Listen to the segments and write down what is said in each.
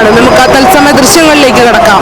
ആവശ്യമാണ് നമുക്ക് ആ തത്സമയ ദൃശ്യങ്ങളിലേക്ക് കിടക്കാം.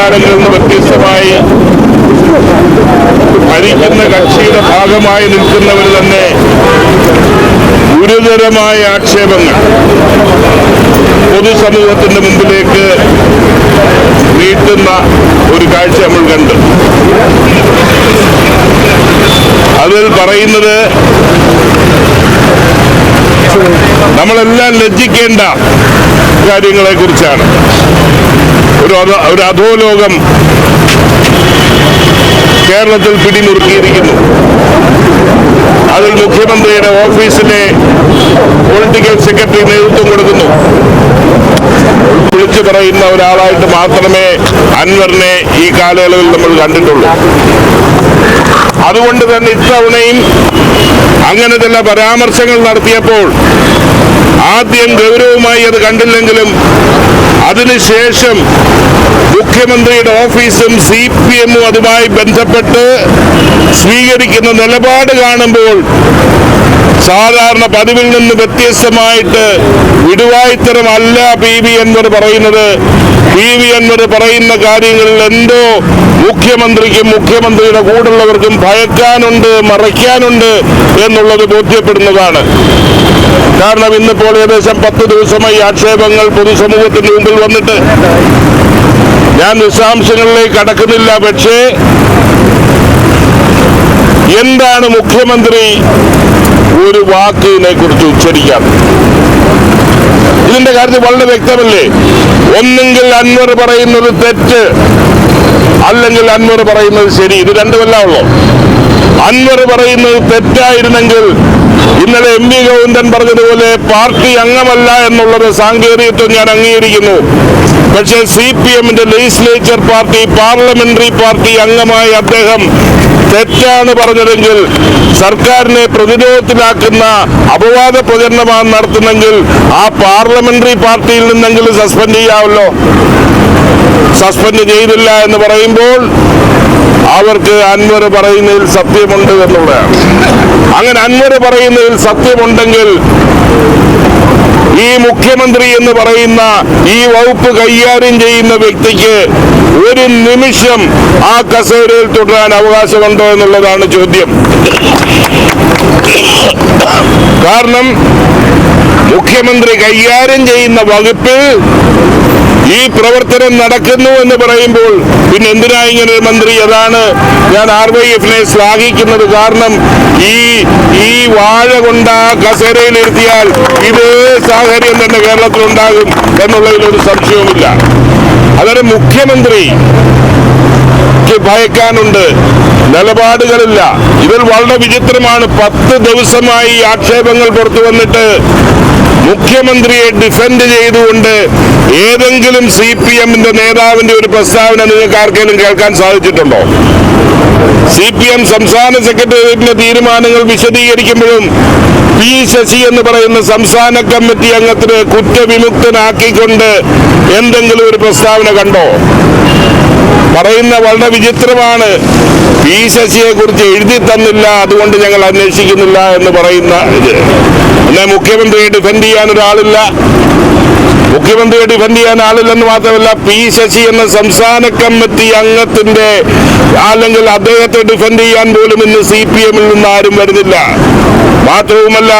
മുൻകാലങ്ങളിൽ നിന്ന് വ്യത്യസ്തമായി ഭരിക്കുന്ന കക്ഷിയുടെ ഭാഗമായി നിൽക്കുന്നവർ തന്നെ ഗുരുതരമായ ആക്ഷേപങ്ങൾ. പൊതുസമൂഹത്തിന്റെ മുമ്പിലേക്ക് നീട്ടുന്ന ഒരു കാഴ്ച നമ്മൾ കണ്ടു. അതിൽ പറയുന്നത് നമ്മളെല്ലാം ലജ്ജിക്കേണ്ട കാര്യങ്ങളെ കുറിച്ചാണ് ഒരു ഒരു അധോലോകം കേരളത്തിൽ പിടിമുറുക്കിയിരിക്കുന്നു. അതിൽ മുഖ്യമന്ത്രിയുടെ ഓഫീസിലെ പൊളിറ്റിക്കൽ സെക്രട്ടറി നേതൃത്വം കൊടുക്കുന്നു. വിളിച്ചു പറയുന്ന ഒരാളായിട്ട് മാത്രമേ അൻവറിനെ ഈ കാലയളവിൽ നമ്മൾ കണ്ടിട്ടുള്ളൂ. അതുകൊണ്ട് തന്നെ ഇത്തവണയും അങ്ങനെ ചില പരാമർശങ്ങൾ നടത്തിയപ്പോൾ ആദ്യം ഗൗരവമായി അത് കണ്ടില്ലെങ്കിലും അതിനുശേഷം മുഖ്യമന്ത്രിയുടെ ഓഫീസും സി പി എമ്മും അതുമായി ബന്ധപ്പെട്ട് സ്വീകരിക്കുന്ന നിലപാട് കാണുമ്പോൾ സാധാരണ പതിവിൽ നിന്ന് വ്യത്യസ്തമായിട്ട് വിടുവായിത്തരമല്ല പി ബി അൻവർ പറയുന്നത്. പി വി അൻവർ പറയുന്ന കാര്യങ്ങളിൽ എന്തോ മുഖ്യമന്ത്രിക്കും മുഖ്യമന്ത്രിയുടെ കൂടുള്ളവർക്കും ഭയക്കാനുണ്ട് മറയ്ക്കാനുണ്ട് എന്നുള്ളത് ബോധ്യപ്പെടുന്നതാണ്. കാരണം ഇന്നിപ്പോൾ ഏകദേശം പത്ത് ദിവസമായി ആക്ഷേപങ്ങൾ പൊതുസമൂഹത്തിന് മുമ്പിൽ വന്നിട്ട്. ഞാൻ വിശദാംശങ്ങളിലേക്ക് കടക്കുന്നില്ല പക്ഷേ എന്താണ് മുഖ്യമന്ത്രി ഒരു വാക്കിനെ കുറിച്ച് ഉച്ചരിക്കാം ഇതിന്റെ കാര്യത്തിൽ വളരെ വ്യക്തമല്ലേ? ഒന്നെങ്കിൽ അൻവർ പറയുന്നത് തെറ്റ് അല്ലെങ്കിൽ അൻവർ പറയുന്നത് ശരി. ഇത് രണ്ടുമല്ല ഉള്ളൂ അൻവർ പറയുന്നത് തെറ്റായിരുന്നെങ്കിൽ ഇന്നലെ എം വി ഗോവിന്ദൻ പറഞ്ഞതുപോലെ പാർട്ടി അംഗമല്ല എന്നുള്ളത് സാങ്കേതികത്വം ഞാൻ അംഗീകരിക്കുന്നു. പക്ഷേ സി പി എമ്മിന്റെ ലെജിസ്ലേച്ചർ പാർട്ടി പാർലമെന്ററി പാർട്ടി അംഗമായ അദ്ദേഹം തെറ്റാണ് പറഞ്ഞതെങ്കിൽ സർക്കാരിനെ പ്രതിരോധത്തിലാക്കുന്ന അപവാദ പ്രചരണമാണ് നടത്തുന്നെങ്കിൽ ആ പാർലമെന്ററി പാർട്ടിയിൽ നിന്നെങ്കിലും സസ്പെൻഡ് ചെയ്യാമല്ലോ. സസ്പെൻഡ് ചെയ്തില്ല എന്ന് പറയുമ്പോൾ അവർക്ക് അൻവർ പറയുന്നതിൽ സത്യമുണ്ട് എന്നുള്ളതാണ്. അങ്ങനെ അൻവർ പറയുന്നതിൽ സത്യമുണ്ടെങ്കിൽ ഈ മുഖ്യമന്ത്രി എന്ന് പറയുന്ന ഈ വകുപ്പ് കൈകാര്യം ചെയ്യുന്ന വ്യക്തിക്ക് ഒരു നിമിഷം ആ കസേരയിൽ തുടരാൻ അവകാശമുണ്ടോ എന്നുള്ളതാണ് ചോദ്യം. കാരണം മുഖ്യമന്ത്രി കൈകാര്യം ചെയ്യുന്ന വകുപ്പിൽ ഈ പ്രവർത്തനം നടക്കുന്നു എന്ന് പറയുമ്പോൾ പിന്നെ എന്തിനാ ഇങ്ങനെ ഒരു മന്ത്രി? അതാണ് ഞാൻ ആർ വൈ എഫിനെ ശ്ലാഘിക്കുന്നത് കാരണം ഈ ഈ വാഴ കൊണ്ട കസേരയിലിരുത്തിയാൽ ഇതേ സാഹചര്യം തന്നെ കേരളത്തിലുണ്ടാകും എന്നുള്ളതിൽ ഒരു സംശയവുമില്ല. അതൊരു മുഖ്യമന്ത്രി ഭയക്കാനുണ്ട്. നിലപാടുകളില്ല. ഇതിൽ വളരെ വിചിത്രമാണ്. പത്ത് ദിവസമായി ആക്ഷേപങ്ങൾ പുറത്തു വന്നിട്ട് മുഖ്യമന്ത്രിയെ ഡിഫെൻഡ് ചെയ്തുകൊണ്ട് ഏതെങ്കിലും സി പി എമ്മിന്റെ നേതാവിന്റെ ഒരു പ്രസ്താവന നിങ്ങൾക്ക് ആർക്കെങ്കിലും കേൾക്കാൻ സാധിച്ചിട്ടുണ്ടോ? സി പി എം സംസ്ഥാന സെക്രട്ടേറിയറ്റിന്റെ തീരുമാനങ്ങൾ വിശദീകരിക്കുമ്പോഴും പി ശശി എന്ന് പറയുന്ന സംസ്ഥാന കമ്മിറ്റി അംഗത്തിന് കുറ്റവിമുക്തനാക്കിക്കൊണ്ട് എന്തെങ്കിലും ഒരു പ്രസ്താവന കണ്ടോ? പറയുന്ന വളരെ വിചിത്രമാണ്. പി ശശിയെ കുറിച്ച് എഴുതി തന്നില്ല അതുകൊണ്ട് ഞങ്ങൾ അന്വേഷിക്കുന്നില്ല എന്ന് പറയുന്ന ഇത്. എന്നാൽ മുഖ്യമന്ത്രിയെ ഡിഫെൻഡ് ചെയ്യാൻ ഒരാളില്ല. മുഖ്യമന്ത്രിയെ ഡിഫൻഡ് ചെയ്യാൻ ആളില്ലെന്ന് മാത്രമല്ല പി ശശി എന്ന സംസ്ഥാന കമ്മിറ്റി അംഗത്തിന്റെ അല്ലെങ്കിൽ അദ്ദേഹത്തെ ഡിഫൻഡ് ചെയ്യാൻ പോലും ഇന്ന് സി പി എമ്മിൽ നിന്ന് ആരും വരുന്നില്ല. മാത്രവുമല്ല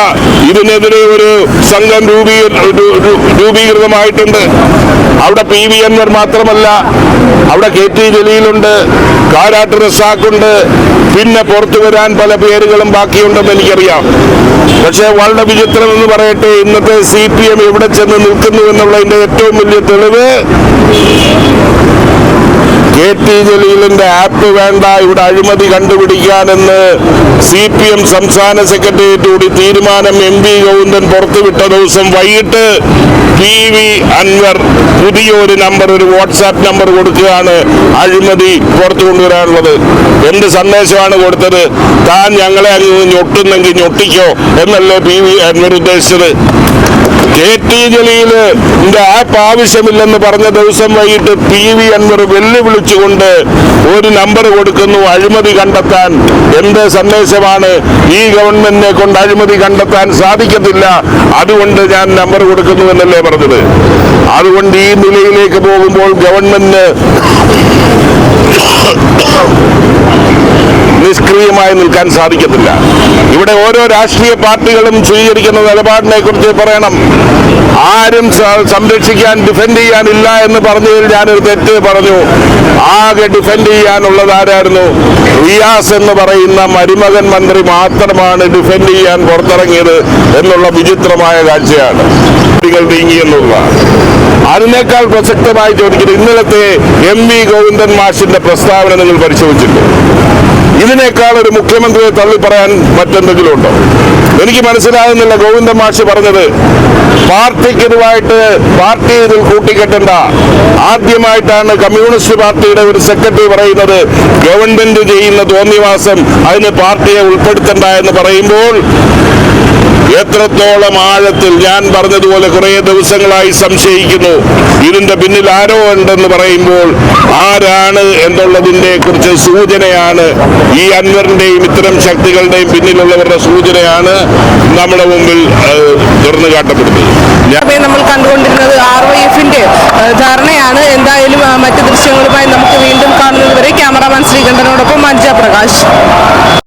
ഇതിനെതിരെ ഒരു സംഘം രൂപീ രൂപീകൃതമായിട്ടുണ്ട്. അവിടെ പി വി അൻവർ മാത്രമല്ല അവിടെ കെ ടി ജലീലുണ്ട് കാരാട്ട് റസാഖുണ്ട് പിന്നെ പുറത്തു വരാൻ പല പേരുകളും ബാക്കിയുണ്ടെന്ന് എനിക്കറിയാം. പക്ഷേ വളരെ വിചിത്രം എന്ന് പറയട്ടെ ഇന്നത്തെ സി പി എം എവിടെ ചെന്ന് നിൽക്കുന്നു എന്നുള്ളതിന്റെ ഏറ്റവും വലിയ തെളിവ് കെ ടി ജലീലിന്റെ ആപ്പ് വേണ്ട ഇവിടെ അഴിമതി കണ്ടുപിടിക്കാനെന്ന് സി പി എം സംസ്ഥാന സെക്രട്ടേറിയറ്റ് കൂടി തീരുമാനം എം വി ഗോവിന്ദൻ പുറത്തുവിട്ട ദിവസം വൈകിട്ട് പി വി അൻവർ പുതിയൊരു നമ്പർ ഒരു വാട്സാപ്പ് നമ്പർ കൊടുക്കുകയാണ് അഴിമതി പുറത്തു കൊണ്ടുവരാനുള്ളത്. എന്ത് സന്ദേശമാണ് കൊടുത്തത്? താൻ ഞങ്ങളെ അങ്ങ് ഞൊട്ടുന്നെങ്കിൽ ഞൊട്ടിക്കോ എന്നല്ലേ പി വി അൻവർ ഉദ്ദേശിച്ചത്. കെ ടി ജലീൽ ആപ്പ് ആവശ്യമില്ലെന്ന് പറഞ്ഞ ദിവസം വൈകിട്ട് പി വി അൻവർ വെല്ലുവിളിച്ചുകൊണ്ട് ഒരു നമ്പർ കൊടുക്കുന്നു അഴിമതി കണ്ടെത്താൻ. എന്ത് സന്ദേശമാണ്? ഈ ഗവൺമെന്റിനെ കൊണ്ട് അഴിമതി കണ്ടെത്താൻ സാധിക്കത്തില്ല. അതുകൊണ്ട് ഞാൻ നമ്പർ കൊടുക്കുന്നു എന്നല്ലേ പറഞ്ഞത്. അതുകൊണ്ട് ഈ നിലയിലേക്ക് പോകുമ്പോൾ ഗവൺമെന്റിന് നിഷ്ക്രിയമായി നിൽക്കാൻ സാധിക്കത്തില്ല. ഇവിടെ ഓരോ രാഷ്ട്രീയ പാർട്ടികളും സ്വീകരിക്കുന്ന നിലപാടിനെ കുറിച്ച് പറയണം. ആരും സംരക്ഷിക്കാൻ ഡിഫെൻഡ് ചെയ്യാനില്ല എന്ന് പറഞ്ഞതിൽ ഞാനൊരു തെറ്റ് പറഞ്ഞു. ആകെ ഡിഫെൻഡ് ചെയ്യാനുള്ളത് ആരായിരുന്നു? റിയാസ് എന്ന് പറയുന്ന മരുമകൻ മന്ത്രി മാത്രമാണ് ഡിഫെൻഡ് ചെയ്യാൻ പുറത്തിറങ്ങിയത് എന്നുള്ള വിചിത്രമായ കാഴ്ചയാണ്. കുട്ടികൾ നീങ്ങി എന്നുള്ളതാണ് അതിനേക്കാൾ പ്രസക്തമായി ചോദിക്കുന്നത് ഇന്നലത്തെ എം വി ഗോവിന്ദൻ മാഷിന്റെ പ്രസ്താവന നിങ്ങൾ പരിശോധിച്ചിട്ടുണ്ടോ. ഇതിനേക്കാൾ ഒരു മുഖ്യമന്ത്രിയെ തള്ളി പറയാൻ മറ്റെന്തെങ്കിലും ഉണ്ടോ? എനിക്ക് മനസ്സിലാകുന്നില്ല ഗോവിന്ദൻ മാഷ് പറഞ്ഞത് പാർട്ടിക്ക് ഇതുമായിട്ട് പാർട്ടി ഇതിൽ കൂട്ടിക്കെട്ടണ്ട. ആദ്യമായിട്ടാണ് കമ്മ്യൂണിസ്റ്റ് പാർട്ടിയുടെ ഒരു സെക്രട്ടറി പറയുന്നത് ഗവൺമെന്റ് ചെയ്യുന്ന തോന്നിവാസം അതിന് പാർട്ടിയെ ഉൾപ്പെടുത്തണ്ട എന്ന് പറയുമ്പോൾ എത്രത്തോളം ആഴത്തിൽ ഞാൻ പറഞ്ഞതുപോലെ കുറെ ദിവസങ്ങളായി സംശയിക്കുന്നു. ഇതിന്റെ പിന്നിൽ ആരോ ഉണ്ടെന്ന് പറയുമ്പോൾ ആരാണ് എന്നുള്ളതിന്റെ കുറിച്ച് സൂചനയാണ്. ഈ അൻവറിന്റെയും ഇത്തരം ശക്തികളുടെയും പിന്നിലുള്ളവരുടെ സൂചനയാണ് നമ്മുടെ മുമ്പിൽ തുറന്നു കാട്ടപ്പെടുന്നത്. നമ്മൾ കണ്ടുകൊണ്ടിരുന്നത് ആർ വൈ എഫിന്റെ ധാരണയാണ്. എന്തായാലും മറ്റു ദൃശ്യങ്ങളുമായി നമുക്ക് വീണ്ടും കാണുന്നത് വരെ ക്യാമറാമാൻ ശ്രീകണ്ഠനോടൊപ്പം മഞ്ജ പ്രകാശ്.